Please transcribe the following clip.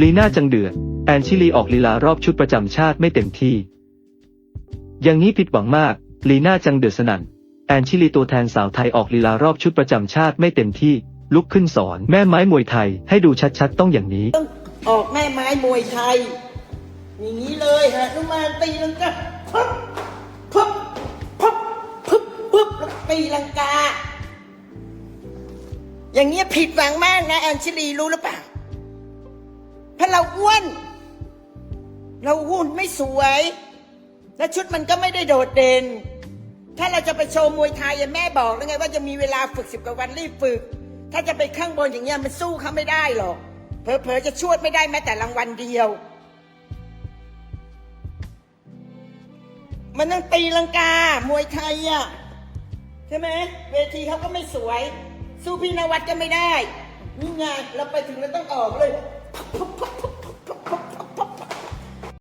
ลีน่าจังเดือด แอนชิลีออกลีลารอบชุดประจำชาติไม่เต็มที่ อย่างนี้ผิดหวังมาก ลีน่าจังเดือดสนั่น แอนชิลีตัวแทนสาวไทยออกลีลารอบชุดประจำชาติไม่เต็มที่ ลุกขึ้นสอนแม่ไม้มวยไทยให้ดูชัดๆ ต้องอย่างนี้ ออกแม่ไม้มวยไทย อย่างนี้เลยฮะนุมานตีลังกาพับพับพับพับพับแล้วตีลังกา อย่างเงี้ยผิดหวังมากนะแอนชิลีรู้หรือเปล่า เราอ้วน เราหุ่นไม่สวย และชุดมันก็ไม่ได้โดดเด่น ถ้าเราจะไปโชว์มวยไทยอะแม่บอกแล้วไง ว่าจะมีเวลาฝึกสิบกว่าวันรีบฝึก ถ้าจะไปข้างบนอย่างเงี้ยมันสู้เขาไม่ได้หรอกเผลอๆจะชวดไม่ได้แม้แต่รางวัลเดียว มันต้องตีลังกามวยไทยอะใช่ไหมเวทีเขาก็ไม่สวย สู้พี่นวัดก็ไม่ได้นี่ไงเราไปถึงเราต้องออกเลย